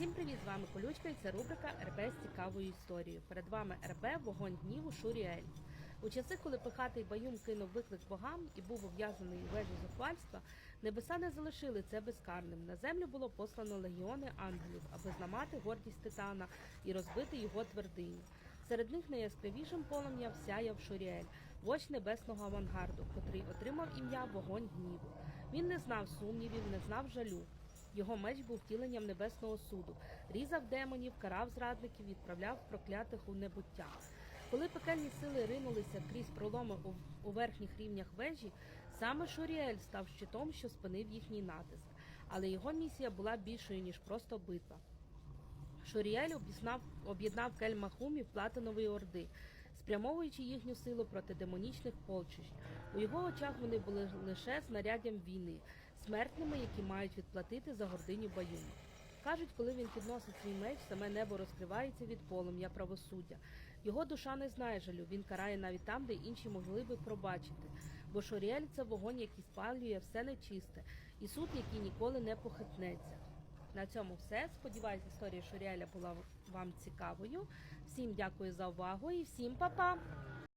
Всім привіт! З вами Колючка і це рубрика РБ з цікавою історією. Перед вами РБ Вогонь гніву Шуріель. У часи, коли пихатий Баюм кинув виклик богам і був обв'язаний у вежі зухвальства, небеса не залишили це безкарним. На землю було послано легіони ангелів, аби зламати гордість титана і розбити його твердиню. Серед них найяскравішим полум'ям сяяв Шуріель, вождь небесного авангарду, котрий отримав ім'я Вогонь гніву. Він не знав сумнівів, не знав жалю. Його меч був втіленням небесного суду, різав демонів, карав зрадників, відправляв проклятих у небуття. Коли пекельні сили ринулися крізь проломи у, верхніх рівнях вежі, саме Шуріель став щитом, що спинив їхній натиск. Але його місія була більшою ніж просто битва. Шоріель об'єднав кельмахумів платинової орди, спрямовуючи їхню силу проти демонічних полчищ. У його очах вони були лише знаряддям війни, смертними, які мають відплатити за гординю Баюна. Кажуть, коли він підносить свій меч, саме небо розкривається від полум'я правосуддя. Його душа не знає жалю, він карає навіть там, де інші могли би пробачити. Бо Шоріель це вогонь, який спалює все нечисте, і суд, який ніколи не похитнеться. На цьому все. Сподіваюсь, історія Шуріеля була вам цікавою. Всім дякую за увагу і всім па-па!